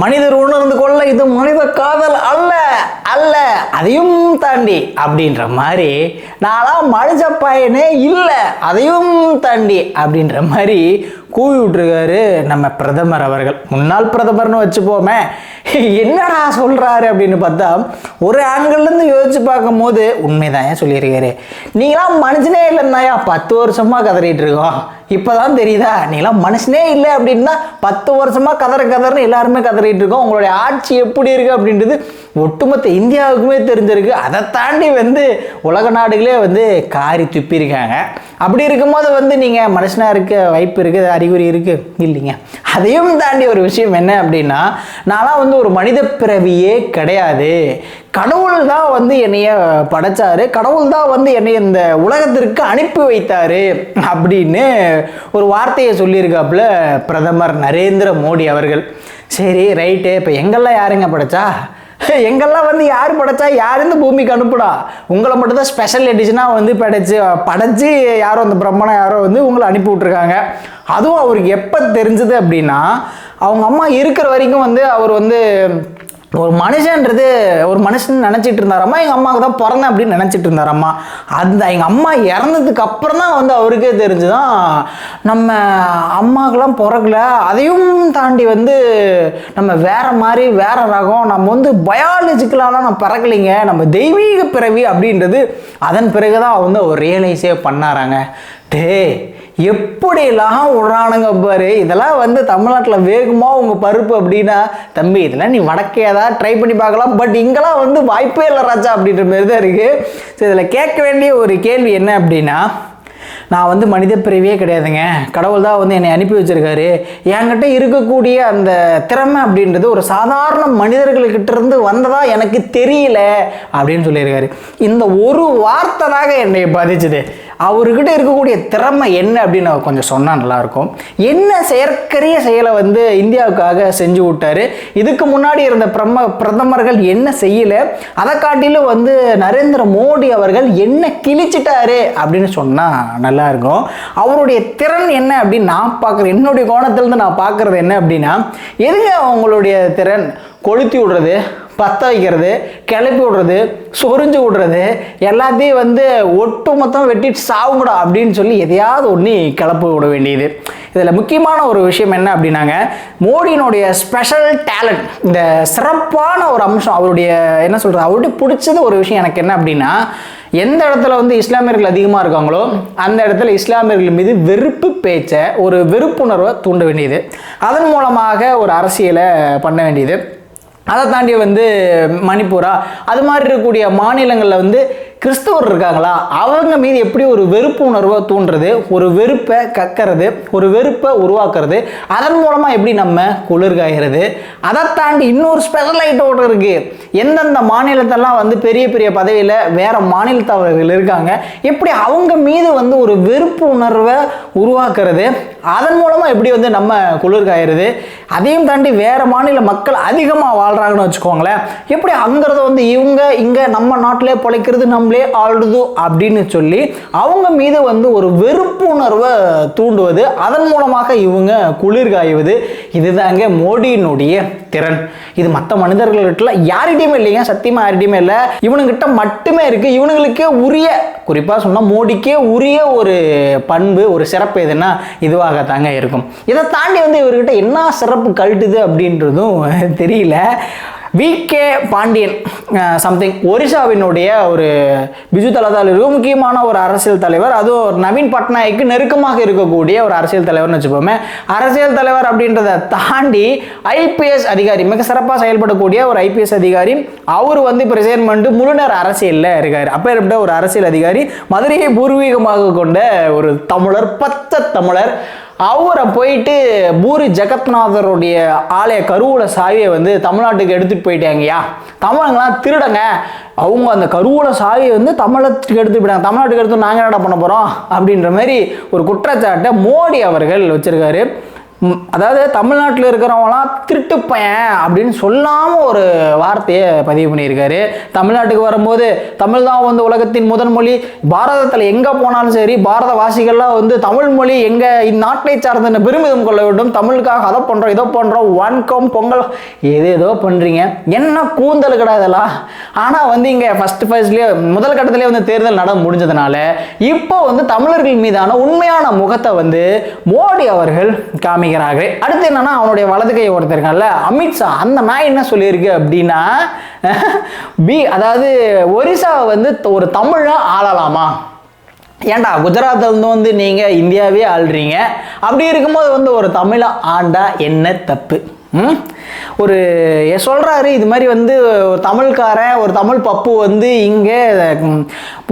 மனிதர் உணர்ந்து கொள்ள இது மனித காதல் அல்ல. அல்ல அதையும் தாண்டி அப்படின்ற மாதிரி நான்லாம் மனுஷ பையனே இல்லை அதையும் தாண்டி அப்படின்ற மாதிரி கூவி விட்டுருக்காரு நம்ம பிரதமர் அவர்கள். முன்னாள் பிரதமர்னு வச்சுப்போமே என்னடா சொல்கிறாரு அப்படின்னு பார்த்தா ஒரு ஆங்கிள்லேருந்து யோசிச்சு பார்க்கும்போது உண்மைதான் ஏன் சொல்லியிருக்காரு. நீங்களாம் மனுஷனே இல்லைன்னாயா பத்து வருஷமாக கதறிட்டு இருக்கோம். இப்போ தான் தெரியுதா? நீங்களாம் மனுஷனே இல்லை அப்படின்னா பத்து வருஷமாக கதற கதறன்னு எல்லாருமே கதறிட்டு இருக்கோம். உங்களுடைய ஆட்சி எப்படி இருக்குது அப்படின்றது ஒட்டுமொத்த இந்தியாவுக்குமே தெரிஞ்சிருக்கு. அதை தாண்டி வந்து உலக நாடுகளே வந்து காரி துப்பியிருக்காங்க. அப்படி இருக்கும்போது வந்து நீங்கள் மனுஷனாக இருக்க வாய்ப்பு இருக்குது அறிகுறி இருக்குது இல்லைங்க. அதையும் தாண்டி ஒரு விஷயம் என்ன அப்படின்னா நான்லாம் வந்து ஒரு மனித பிறவியே கிடையாது. கடவுள் தான் வந்து என்னைய படைச்சாரு. கடவுள் தான் வந்து என்னை இந்த உலகத்திற்கு அனுப்பி வைத்தாரு அப்படின்னு ஒரு வார்த்தையை சொல்லியிருக்காப்புல பிரதமர் நரேந்திர மோடி அவர்கள். சரி ரைட்டு. இப்போ எங்கெல்லாம் யாருங்க படைச்சா? எங்கெல்லாம் வந்து யார் படைச்சா யார் இந்த பூமிக்கு அனுப்புடா. உங்களை மட்டும் தான் ஸ்பெஷல் எடிஷனாக வந்து படைச்சு படைச்சு யாரோ அந்த பிரம்மணம் யாரோ வந்து உங்களை அனுப்பி விட்ருக்காங்க அதுவும் அவருக்கு எப்போ தெரிஞ்சது அப்படின்னா அவங்க அம்மா இருக்கிற வரைக்கும் வந்து அவர் வந்து ஒரு மனுஷன்றது ஒரு மனுஷன் நினச்சிட்டு இருந்தாராம்மா எங்கள் அம்மாவுக்கு தான் பிறந்தேன் அப்படின்னு நினச்சிட்டு இருந்தாராம்மா. அந்த எங்கள் அம்மா இறந்ததுக்கு அப்புறம் தான் வந்து அவருக்கே தெரிஞ்சுதான் நம்ம அம்மாவுக்கெல்லாம் பிறக்கல. அதையும் தாண்டி வந்து நம்ம வேற மாதிரி வேற ரகம் நம்ம வந்து பயாலஜிக்கலாலாம் நம்ம பிறக்கலைங்க. நம்ம தெய்வீக பிறவி அப்படின்றது அதன் பிறகு தான் வந்து அவர் ரியலைஸே பண்ணாராங்க. டே எப்படிலாம் விடுறானுங்க பாரு? இதெல்லாம் வந்து தமிழ்நாட்டில் வேகமாக உங்கள் பருப்பு அப்படின்னா தம்பி இதெல்லாம் நீ வடக்கே தான் ட்ரை பண்ணி பார்க்கலாம். பட் இங்கெல்லாம் வந்து வாய்ப்பே இல்லை ராஜா அப்படின்ற மாதிரி தான் இருக்குது ஸோ இதில் கேட்க வேண்டிய ஒரு கேள்வி என்ன அப்படின்னா நான் வந்து மனித பிறவியே கிடையாதுங்க. கடவுள் தான் வந்து என்னை அனுப்பி வச்சிருக்காரு. என்கிட்ட இருக்கக்கூடிய அந்த திறமை அப்படின்றது ஒரு சாதாரண மனிதர்கள்கிட்ட இருந்து வந்ததா எனக்கு தெரியல அப்படின்னு சொல்லியிருக்காரு. இந்த ஒரு வார்த்தை தாங்க என்னை பாதிச்சுது. அவர்கிட்ட இருக்கக்கூடிய திறமை என்ன அப்படின்னு கொஞ்சம் சொன்னால் நல்லாயிருக்கும். என்ன செயற்கரிய செயலை வந்து இந்தியாவுக்காக செஞ்சு விட்டாரு? இதுக்கு முன்னாடி இருந்த பிரம பிரதமர்கள் என்ன செய்யலை? அதை காட்டிலும் வந்து நரேந்திர மோடி அவர்கள் என்ன கிழிச்சிட்டாரு அப்படின்னு சொன்னால் நல்லாயிருக்கும். அவருடைய திறன் என்ன அப்படின்னு நான் பார்க்குறேன். என்னுடைய கோணத்துலேருந்து நான் பார்க்குறது என்ன அப்படின்னா எதுங்க அவங்களுடைய திறன்? கொளுத்தி விடுறது. பற்ற வைக்கிறது கிளப்பி விடுறது சொரிஞ்சு விடுறது எல்லாத்தையும் வந்து ஒட்டு மொத்தம் வெட்டிட்டு சாவுங்கடா அப்படின்னு சொல்லி எதையாவது ஒன்று கிளப்பி விட வேண்டியது. இதில் முக்கியமான ஒரு விஷயம் என்ன அப்படின்னாங்க மோடியினுடைய ஸ்பெஷல் டேலண்ட் இந்த சிறப்பான ஒரு அம்சம் அவருடைய என்ன சொல்கிறது அவருடைய பிடிச்சது ஒரு விஷயம் எனக்கு என்ன அப்படின்னா எந்த இடத்துல வந்து இஸ்லாமியர்கள் அதிகமாக இருக்காங்களோ அந்த இடத்துல இஸ்லாமியர்கள் மீது வெறுப்பு பேச்சை ஒரு வெறுப்புணர்வை தூண்ட வேண்டியது. அதன் மூலமாக ஒரு அரசியலை பண்ண வேண்டியது. அதை தாண்டி வந்து மணிப்பூரா? அது மாதிரி இருக்கக்கூடிய மாநிலங்களில் வந்து கிறிஸ்தவர் இருக்காங்களா? அவங்க மீது எப்படி ஒரு வெறுப்பு உணர்வை தூண்டுறது ஒரு வெறுப்பை கக்கிறது ஒரு வெறுப்பை உருவாக்குறது அதன் மூலமாக எப்படி நம்ம குளிர்காகிறது அதை தாண்டி இன்னொரு ஸ்பெஷல் ஐட்டம் இருக்குது எந்தெந்த மாநிலத்தெல்லாம் வந்து பெரிய பெரிய பதவியில் வேறு மாநிலத்தவர்கள் இருக்காங்க எப்படி அவங்க மீது வந்து ஒரு வெறுப்பு உணர்வை உருவாக்குறது அதன் மூலமாக எப்படி வந்து நம்ம குளிர்காயிருது அதையும் தாண்டி வேறு மாநில மக்கள் அதிகமாக வாழ்கிறாங்கன்னு வச்சுக்கோங்களேன். எப்படி அங்கிறத வந்து இவங்க இங்கே நம்ம நாட்டிலே பிழைக்கிறது நம்மளே ஆளுது அப்படின்னு சொல்லி அவங்க மீது வந்து ஒரு வெறுப்புணர்வை தூண்டுவது அதன் மூலமாக இவங்க குளிர் காய்வது இதுதாங்க மோடியினுடைய திறன். இது மற்ற மனிதர்கள்கிட்ட யார்கிட்டயுமே இல்லைங்க சத்தியமாக யார்கிட்டயுமே இல்லை. இவனுங்கிட்ட மட்டுமே இருக்குது இவனுங்களுக்கே உரிய குறிப்பாக சொன்னால் மோடிக்கே உரிய ஒரு பண்பு ஒரு சிறப்பு எதுன்னா இதுவாகத்தாங்க இருக்கும். இதை தாண்டி வந்து இவர்கிட்ட என்ன சிறப்பு கழட்டுது அப்படின்றதும் தெரியல. வி கே பாண்டியன் சம்திங் ஒரிசாவினுடைய ஒரு பிஜு தலதால் முக்கியமான ஒரு அரசியல் தலைவர். அதுவும் ஒரு நவீன் பட்நாயக்கு நெருக்கமாக இருக்கக்கூடிய ஒரு அரசியல் தலைவர்னு வச்சுப்போமே அரசியல் தலைவர் அப்படின்றத தாண்டி ஐபிஎஸ் அதிகாரி மிக சிறப்பாக செயல்படக்கூடிய ஒரு ஐபிஎஸ் அதிகாரி அவர் வந்து இப்போ ரிசைன் பண்ணிட்டு முழுநேர அரசியலில் இருக்கார். அப்பேற்பட்ட ஒரு அரசியல் அதிகாரி மதுரையை பூர்வீகமாக கொண்ட ஒரு தமிழர் பத்த தமிழர் அவரை போயிட்டு பூரி ஜெகத்நாதருடைய ஆலய கருவூல சாவியை வந்து தமிழ்நாட்டுக்கு எடுத்துகிட்டு போயிட்டாங்கய்யா. தமிழங்களாம் திருடங்க. அவங்க அந்த கருவூல சாவியை வந்து தமிழத்துக்கு எடுத்துட்டு போயிட்டாங்க. தமிழ்நாட்டுக்கு எடுத்து நாங்கள் என்னடா பண்ண போகிறோம் அப்படின்ற மாதிரி ஒரு குற்றச்சாட்டை மோடி அவர்கள் வச்சுருக்காரு. அதாவது தமிழ்நாட்டில் இருக்கிறவங்களாம் திருட்டு பையன் அப்படின்னு சொல்லாமல் ஒரு வார்த்தையை பதிவு பண்ணியிருக்காரு. தமிழ்நாட்டுக்கு வரும்போது தமிழ் தான் வந்து உலகத்தின் முதல் மொழி. பாரதத்தில் எங்கே போனாலும் சரி பாரத வாசிகள்லாம் வந்து தமிழ் மொழி எங்கள் இந்நாட்டை சார்ந்த பெருமிதம் கொள்ள வேண்டும். தமிழுக்காக அதை பண்ணுறோம் இதை பண்ணுறோம் வன்கம் பொங்கல். எது ஏதோ பண்ணுறீங்க என்ன கூந்தல் கிடையாதுலாம் ஆனால் வந்து இங்கே ஃபஸ்ட்டு ஃபர்ஸ்ட்லேயே முதல் கட்டத்திலே வந்து தேர்தல் நட முடிஞ்சதுனால இப்போ வந்து தமிழர்கள் மீதான உண்மையான முகத்தை வந்து மோடி அவர்கள் காமிக்கிறார்கள் அடுத்து என்னன்னா அவனுடைய வலது கை ஒருத்தருக்கல்ல அமித்ஷா அந்த நாய் என்ன சொல்லியிருக்கு அப்படின்னா பி அதாவது ஒரிசாவை வந்து ஒரு தமிழா ஆளலாமா? ஏன்டா குஜராத்லேருந்து வந்து நீங்கள் இந்தியாவே ஆள்றீங்க. அப்படி இருக்கும்போது வந்து ஒரு தமிழை ஆண்டா என்ன தப்பு? ஒரு சொல்கிறாரு இது மாதிரி வந்து ஒரு தமிழ்காரன் ஒரு தமிழ் பப்பு வந்து இங்கே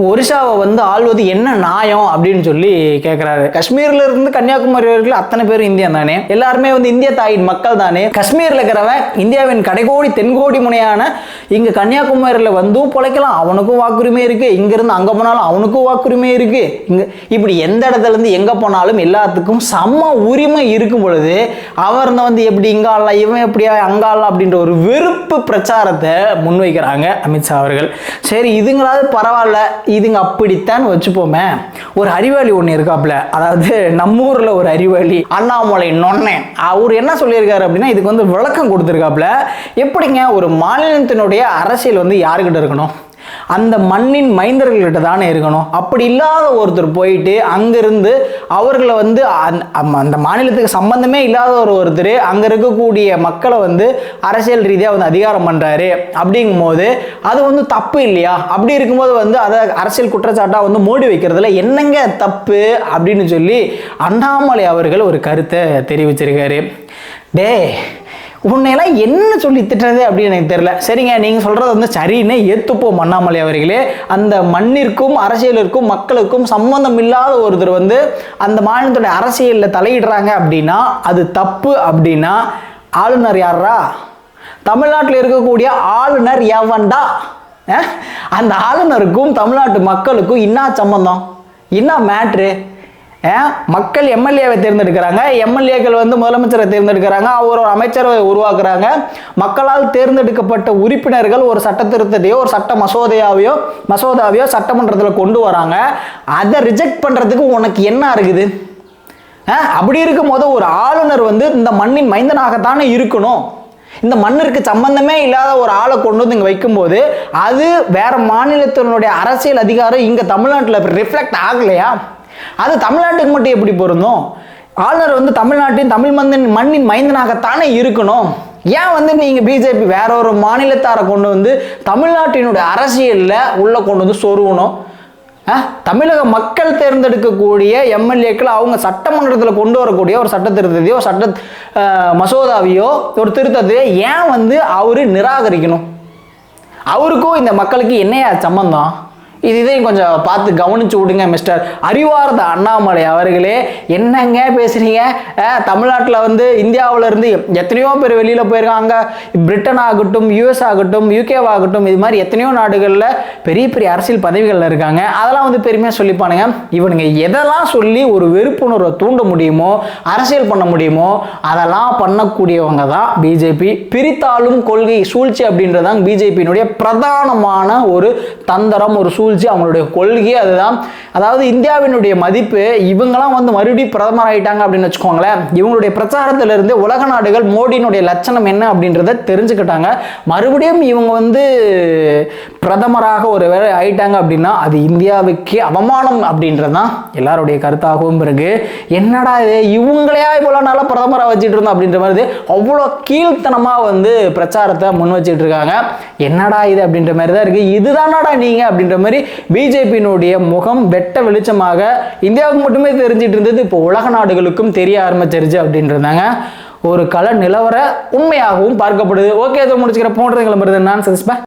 ஒரிசாவை வந்து ஆள்வது என்ன நியாயம் அப்படின்னு சொல்லி கேட்குறாரு காஷ்மீரில் இருந்து கன்னியாகுமரி வரைக்கும் அத்தனை பேர் இந்தியா தானே? எல்லாருமே வந்து இந்திய தாயின் மக்கள் தானே? காஷ்மீரில் இருக்கிறவன் இந்தியாவின் கடைகோடி தென்கோடி முனையான இங்கே கன்னியாகுமரியில் வந்தும் பிழைக்கலாம் அவனுக்கும் வாக்குரிமை இருக்குது இங்கேருந்து அங்கே போனாலும் அவனுக்கும் வாக்குரிமை இருக்குது இங்கே இப்படி எந்த இடத்துலேருந்து எங்கே போனாலும் எல்லாத்துக்கும் சம உரிமை இருக்கும் பொழுது அவர் வந்து எப்படி இங்கே ஆளலாம் இவன் எப்படியா அங்க அப்படின்ற ஒரு வெறுப்பு பிரச்சாரத்தை முன்வைக்கிறாங்க அமித்ஷா அவர்கள். சரி இதுங்களாவது பரவாயில்ல இதுங்க அப்படித்தான் வச்சுப்போமே. ஒரு அறிவாளி ஒன்று இருக்காப்புல அதாவது நம்ம ஊரில் ஒரு அறிவாளி அண்ணாமலை நொன்னேன் அவர் என்ன சொல்லியிருக்காரு அப்படின்னா இதுக்கு வந்து விளக்கம் கொடுத்துருக்காப்புல. எப்படிங்க ஒரு மாநிலத்தினுடைய அரசியல் வந்து யாருக்கிட்ட இருக்கணும்? அந்த மண்ணின் மைந்தர்கள்கிட்ட தானே இருக்கணும். அப்படி இல்லாத ஒருத்தர் போயிட்டு அங்கிருந்து அவர்களை வந்து அந்த- அந்த மாநிலத்துக்கு சம்பந்தமே இல்லாத ஒரு ஒருத்தர் அங்கே இருக்கக்கூடிய மக்களை வந்து அரசியல் ரீதியாக வந்து அதிகாரம் பண்ணுறாரு அப்படிங்கும்போது அது வந்து தப்பு இல்லையா? அப்படி இருக்கும்போது வந்து அதை அரசியல் குற்றச்சாட்டாக வந்து மூடி வைக்கிறதுல என்னங்க தப்பு அப்படின்னு சொல்லி அண்ணாமலை அவர்கள் ஒரு கருத்தை தெரிவிச்சிருக்காரு. டே உன்னையெல்லாம் என்ன சொல்லி திட்டுறது அப்படின்னு எனக்கு தெரியல. சரிங்க நீங்கள் சொல்கிறது வந்து சரின்னு ஏற்றுப்போம் அண்ணாமலை அவர்களே. அந்த மண்ணிற்கும் அரசியலிற்கும் மக்களுக்கும் சம்பந்தம் இல்லாத ஒருத்தர் வந்து அந்த மாநிலத்துடைய அரசியலில் தலையிடுறாங்க அப்படின்னா அது தப்பு அப்படின்னா ஆளுநர் யாரா தமிழ்நாட்டில் இருக்கக்கூடிய ஆளுநர் எவன்டா? அந்த ஆளுநருக்கும் தமிழ்நாட்டு மக்களுக்கும் என்ன சம்பந்தம்? என்ன மேட்ரு மக்கள் எம்எல்ஏவை தேர்ந்தெடுக்கிறாங்க. எம்எல்ஏக்கள் வந்து முதலமைச்சரை தேர்ந்தெடுக்கிறாங்க. அவர் ஒரு அமைச்சரை உருவாக்குறாங்க. மக்களால் தேர்ந்தெடுக்கப்பட்ட உறுப்பினர்கள் ஒரு சட்ட திருத்தத்தையோ ஒரு சட்ட மசோதையாவையோ மசோதாவையோ சட்டமன்றத்தில் கொண்டு வராங்க. அதை ரிஜெக்ட் பண்ணுறதுக்கு உனக்கு என்ன இருக்குது? ஆ, அப்படி இருக்கும்போது ஒரு ஆளுநர் வந்து இந்த மண்ணின் மைந்தனாகத்தானே இருக்கணும். இந்த மண்ணிற்கு சம்பந்தமே இல்லாத ஒரு ஆளை கொண்டு வந்து இங்கே வைக்கும்போது அது வேற மாநிலத்தினுடைய அரசியல் அதிகாரம் இங்கே தமிழ்நாட்டில் ரிஃப்ளெக்ட் ஆகலையா? அது தமிழ்நாட்டுக்கு மட்டும் எப்படி பொருந்தும்? ஆளுநர் வந்து தமிழ்நாட்டின் தமிழ் மந்தின் மண்ணின் மைந்தனாகத்தானே இருக்கணும். ஏன் வந்து நீங்கள் பிஜேபி வேற ஒரு மாநிலத்தாரை கொண்டு வந்து தமிழ்நாட்டினுடைய அரசியலில் உள்ளே கொண்டு வந்து சொருகணும்? ஆ, தமிழக மக்கள் தேர்ந்தெடுக்கக்கூடிய எம்எல்ஏக்கள் அவங்க சட்டமன்றத்தில் கொண்டு வரக்கூடிய ஒரு சட்ட திருத்தத்தையோ சட்ட மசோதாவையோ ஒரு திருத்தத்தையோ ஏன் வந்து அவர் நிராகரிக்கணும்? அவருக்கும் இந்த மக்களுக்கு என்னையா சம்பந்தம்? இது இதையும் கொஞ்சம் பார்த்து கவனிச்சு விடுங்க மிஸ்டர் அறிவார்ந்த அண்ணாமலை அவர்களே என்னங்க பேசுறீங்க? தமிழ்நாட்டில் வந்து இந்தியாவுல இருந்து எத்தனையோ பேர் வெளியில் போயிருக்காங்க. பிரிட்டன் ஆகட்டும் யூஎஸ் ஆகட்டும் யூகே ஆகட்டும் இது மாதிரி எத்தனையோ நாடுகளில் பெரிய பெரிய அரசியல் பதவிகளில் இருக்காங்க. அதெல்லாம் வந்து பெருமையாக சொல்லிப்பானுங்க. இவனுங்க எதெல்லாம் சொல்லி ஒரு வெறுப்புணர்வை தூண்ட முடியுமோ அரசியல் பண்ண முடியுமோ அதெல்லாம் பண்ணக்கூடியவங்க தான் பிஜேபி பிரித்தாளும் கொள்கை சூழ்ச்சி அப்படின்றதான் பிஜேபியினுடைய பிரதானமான ஒரு தந்திரம் ஒரு சூழ்ச்சி. அவங்களுடைய கொள்கையே அதுதான். அதாவது இந்தியாவினுடைய மதிப்பு இவங்கெல்லாம் வந்து மறுபடியும் பிரதமர் ஆயிட்டாங்க அப்படின்னு வச்சுக்கோங்களேன். இவங்களுடைய பிரச்சாரத்திலிருந்து உலக நாடுகள் மோடியினுடைய லட்சணம் என்ன அப்படின்றத தெரிஞ்சுக்கிட்டாங்க. மறுபடியும் இவங்க வந்து பிரதமராக ஒரு வேலை ஆயிட்டாங்க அப்படின்னா அது இந்தியாவுக்கு அவமானம் அப்படின்றது தான் எல்லாருடைய கருத்தாகவும் பிறகு என்னடா இது? இவங்களையா இவ்வளோ நாளாக பிரதமராக வச்சுட்டு இருந்தோம் அப்படின்ற மாதிரி அவ்வளோ கீழ்த்தனமாக வந்து பிரச்சாரத்தை முன் வச்சுட்டு இருக்காங்க. என்னடா இது அப்படின்ற மாதிரி தான் இருக்கு. இதுதானடா நீங்க அப்படின்ற மாதிரி பிஜேபியினுடைய முகம் வெட்ட வெளிச்சமாக இந்தியாவுக்கு மட்டுமே தெரிஞ்சிட்டு இருந்தது. இப்போ உலக நாடுகளுக்கும் தெரிய ஆரம்பிச்சிருச்சு அப்படின்றதாங்க ஒரு கல நிலவர உண்மையாகவும் பார்க்கப்படுது. ஓகே அதை முடிச்சுக்கிற போன்றதுங்களை நான் சஸ்பா